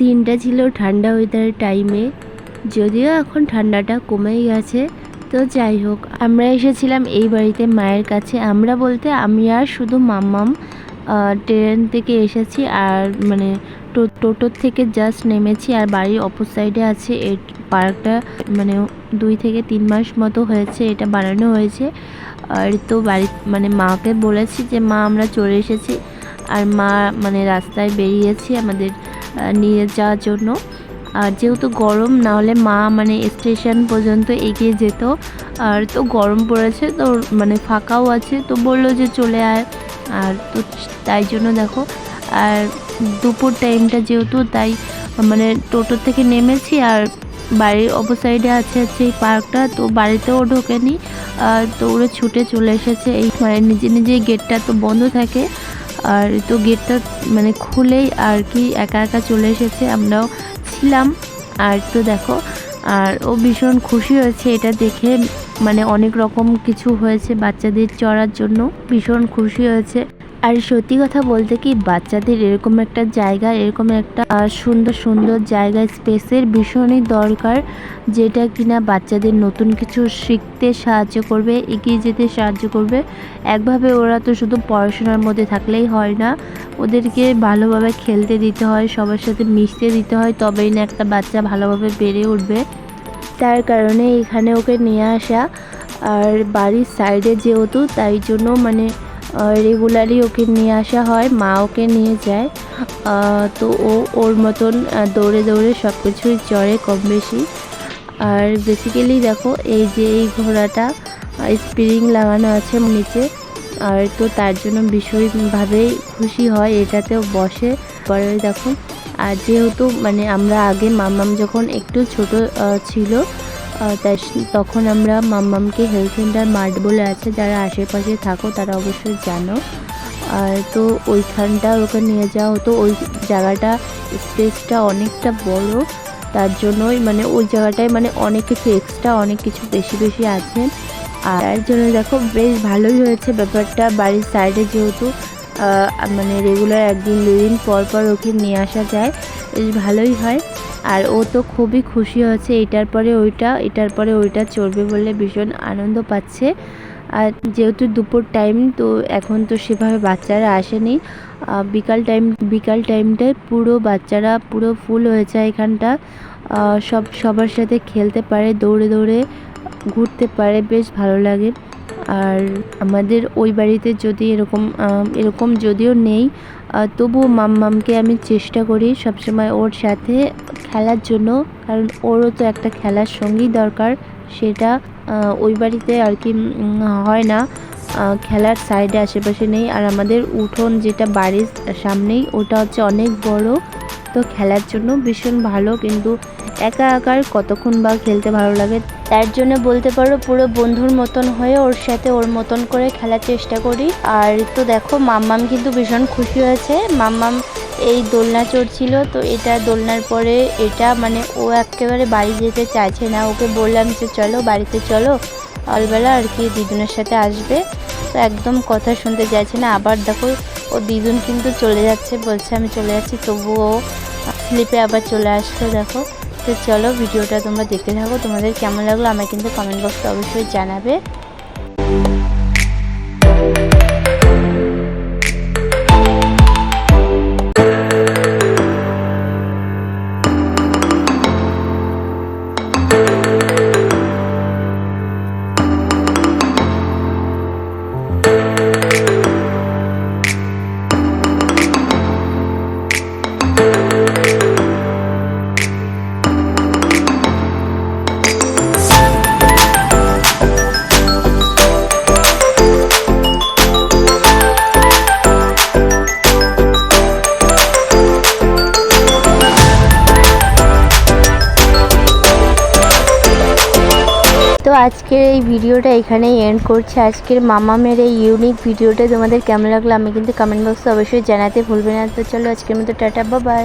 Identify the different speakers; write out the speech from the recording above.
Speaker 1: দিনটা ছিল ঠান্ডা ওয়েদারের টাইমে যদিও এখন ঠান্ডাটা কমেই গেছে। তো যাই হোক, আমরা এসেছিলাম এই বাড়িতে মায়ের কাছে। আমরা বলতে আমি আর শুধু মাম্মাম ট্রেন থেকে এসেছি আর মানে টোটোর থেকে জাস্ট নেমেছি আর বাড়ির অপর সাইডে আছে। এই পার্কটা মানে দুই থেকে তিন মাস মতো হয়েছে, এটা বানানো হয়েছে। আর তো বাড়ি মানে মাকে বলেছি যে, মা, আমরা চলে এসেছি। আর মা মানে রাস্তায় বেরিয়েছি আমাদের নিয়ে যাওয়ার জন্য। আর যেহেতু গরম না হলে মা মানে স্টেশন পর্যন্ত এগিয়ে যেত। আর তো গরম পড়েছে, তো মানে ফাঁকাও আছে, তো বলল যে চলে আয়। আর তো তাই জন্য দেখো, আর দুপুর টাইমটা যেহেতু তাই মানে টোটো থেকে নেমেছি, আর বাড়ির অপর সাইডে আছে হচ্ছে এই পার্কটা তো বাড়িতেও ঢোকেনি। তো ওরা ছুটে চলে এসেছে, এই মানে নিজে নিজে গেটটা তো বন্ধ থাকে। আর তো গেটটা মানে খুলেই আর কি একা একা চলে এসেছে, আমরাও ছিলাম। আর তো দেখো, আর ও ভীষণ খুশি হয়েছে এটা দেখে। মানে অনেক রকম কিছু হয়েছে বাচ্চাদের চড়ার জন্য, ভীষণ খুশি হয়েছে। আর সত্যি কথা বলতে কি, বাচ্চাদের এরকম একটা জায়গা, এরকম একটা সুন্দর সুন্দর জায়গা, স্পেসের ভীষণই দরকার, যেটা কিনা বাচ্চাদের নতুন কিছু শিখতে সাহায্য করবে, এগিয়ে যেতে সাহায্য করবে। একভাবে ওরা তো শুধু পড়াশোনার মধ্যে থাকলেই হয় না, ওদেরকে ভালোভাবে খেলতে দিতে হয়, সবার সাথে মিশতে দিতে হয়, তবেই না একটা বাচ্চা ভালোভাবে বেড়ে উঠবে। তার কারণে এখানে ওকে নিয়ে আসা, আর বাড়ির সাইডে যেহেতু, তাই জন্য মানে রেগুলারই ওকে নিয়ে আসা হয়, মা ওকে নিয়ে যায়। তো ও ওর মতন দৌড়ে দৌড়ে সব কিছুই চড়ে কম বেশি। আর বেসিক্যালি দেখো, এই যে এই ঘোড়াটা স্প্রিং লাগানো আছে নিচে, আর তো তার জন্য ভীষণভাবেই খুশি হয়, এটাতেও বসে। পরে দেখো, আর যেহেতু মানে আমরা আগে মামাম যখন একটু ছোট ছিল তাই তখন আমরা মাম্মামকে হেলথ সেন্টার মার্ট বলে আছে, যারা আশেপাশে থাকো, তারা অবশ্যই জানো। আর তো ওইখানটা ওকে নিয়ে যাওয়া হতো ওই জায়গাটা স্পেসটা অনেকটা বড়, তার জন্যই মানে ওই জায়গাটায় মানে অনেক কিছু এক্সট্রা অনেক কিছু বেশি বেশি আছে। আর তার জন্য দেখো বেশ ভালোই হয়েছে ব্যাপারটা। বাড়ির সাইডে যেহেতু মানে রেগুলার একদিন দুই দিন পর পর ওকে নিয়ে আসা যায়, বেশ ভালোই হয়। আর ও তো খুবই খুশি হয়েছে, এটার পরে ওইটা, এটার পরে ওইটা চড়বে বলে ভীষণ আনন্দ পাচ্ছে। আর যেহেতু দুপুর টাইম তো এখন তো সেভাবে বাচ্চারা আসেনি। বিকাল টাইম বিকাল টাইমটায় পুরো বাচ্চারা পুরো ফুল হয়ে যায় এখানটা। সব, সবার সাথে খেলতে পারে, দৌড়ে দৌড়ে ঘুরতে পারে, বেশ ভালো লাগে। আর আমাদের ওই বাড়িতে যদি এরকম এরকম যদিও নেই তবুও মাম্মামকে আমি চেষ্টা করি সবসময় ওর সাথে খেলার জন্য, কারণ ওরও তো একটা খেলার সঙ্গী দরকার, সেটা ওই বাড়িতে আর কি হয় না। খেলার সাইডে আশেপাশে নেই, আর আমাদের উঠোন যেটা বাড়ির সামনেই, ওটা হচ্ছে অনেক বড়, তো খেলার জন্য ভীষণ ভালো, কিন্তু একা একার কতক্ষণ বা খেলতে ভালো লাগে, তার জন্য বলতে পারো পুরো বন্ধুর মতন হয়ে ওর সাথে ওর মতন করে খেলার চেষ্টা করি। আর তো দেখো, মাম্মাম কিন্তু ভীষণ খুশি হয়েছে। মাম্মাম এই দোলনা চড়ছিল, তো এটা দোলনার পরে এটা মানে ও একেবারে বাড়ি যেতে চাইছে না। ওকে বললাম যে চলো বাড়িতে চলো, অলবেলা আর কি দিদুনের সাথে আসবে। তো একদম কথা শুনতে চাইছে না। আবার দেখো, ও দিদুন কিন্তু চলে যাচ্ছে, বলছে আমি চলে যাচ্ছি, তবুও স্লিপে আবার চলে আসলো দেখো। চলো ভিডিওটা তোমরা দেখতে থাকো। তোমাদের কেমন লাগল আমায় কিন্তু কমেন্ট বক্সে অবশ্যই জানাবে। তো আজকের এই ভিডিওটা এখানেই এন্ড করছে। আজকের মামামের এই ইউনিক ভিডিওটা তোমাদের কেমন লাগল আমি কিন্তু কমেন্ট বক্সে অবশ্যই জানাতে ভুলবে না। তো চলো আজকের মতো টাটা বাবাই